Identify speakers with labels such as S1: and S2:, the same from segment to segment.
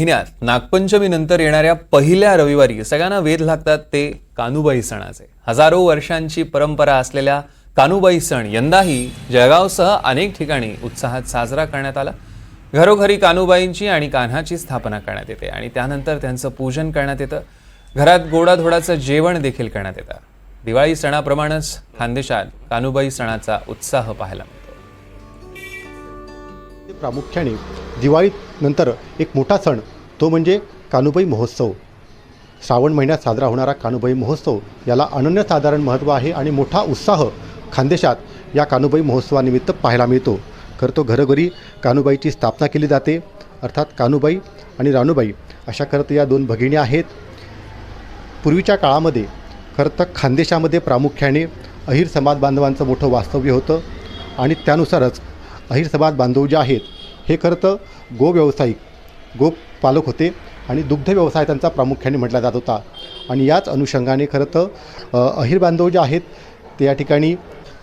S1: महिन्यात नागपंचमीनंतर येणाऱ्या पहिल्या रविवारी सगळ्यांना वेध लागतात ते कानुबाई सणाचे. हजारो वर्षांची परंपरा असलेल्या कानुबाई सण यंदाही जळगावसह अनेक ठिकाणी उत्साहात साजरा करण्यात आला. घरोघरी कानुबाईंची आणि कान्हाची स्थापना करण्यात येते आणि त्यानंतर त्यांचं पूजन करण्यात येतं. घरात गोडाधोडाचं जेवण देखील करण्यात येतं. दिवाळी सणाप्रमाणेच खानदेशात कानुबाई सणाचा उत्साह पाहायला मिळतो.
S2: प्रामुख्याने दिवाळीनंतर एक मोठा सण तो म्हणजे कानुबाई महोत्सव. श्रावण महिन्यात साजरा होणारा कानुबाई महोत्सव याला अनन्यसाधारण महत्त्व आहे आणि मोठा उत्साह खानदेशात या कानुबाई महोत्सवानिमित्त पाहायला मिळतो. खरं तो घरोघरी कानुबाईची स्थापना केली जाते. अर्थात कानुबाई आणि रानूबाई अशा खरं तर या दोन भगिनी आहेत. पूर्वीच्या काळामध्ये खरं तर खानदेशामध्ये प्रामुख्याने अहिर समाज बांधवांचं मोठं वास्तव्य होतं आणि त्यानुसारच अहिर समाज बांधव जे आहेत हे खरं तर गो व्यावसायिक गो पालक होते आणि दुग्ध व्यवसाय त्यांचा प्रामुख्याने म्हटला जात होता. आणि याच अनुषंगाने खरं तर अहिर बांधव जे आहेत ते या ठिकाणी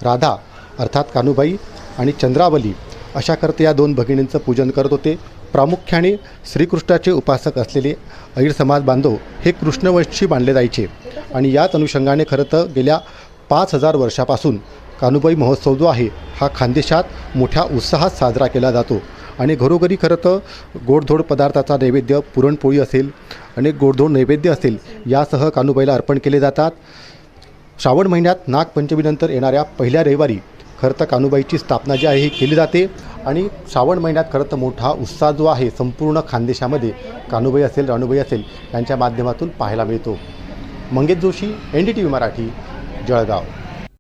S2: राधा अर्थात कानुबाई आणि चंद्रावली अशा करता या दोन भगिनींचं पूजन करत होते. प्रामुख्याने श्रीकृष्णाचे उपासक असलेले अहिर समाज बांधव हे कृष्णवंशी मानले जायचे. आणि याच अनुषंगाने खरं तर गेल्या पाच हजार वर्षापासून कानुबाई महोत्सव जो आहे हा खानदेशात मोठ्या उत्साहात साजरा केला जातो. आणि घरोघरी खरं तर गोडधोड पदार्थाचा नैवेद्य पुरणपोळी असेल आणि गोडधोड नैवेद्य असेल यासह कानुबाईला अर्पण केले जातात. श्रावण महिन्यात नागपंचमीनंतर येणाऱ्या पहिल्या रविवारी खरं तर कानुबाईची स्थापना जी आहे ही केली जाते. आणि श्रावण महिन्यात खरं तर मोठा उत्साह जो आहे संपूर्ण खानदेशामध्ये कानुबाई असेल राणूबाई असेल यांच्या माध्यमातून पाहायला मिळतो. Mangesh Joshi N D T V Marathi Jalgaon.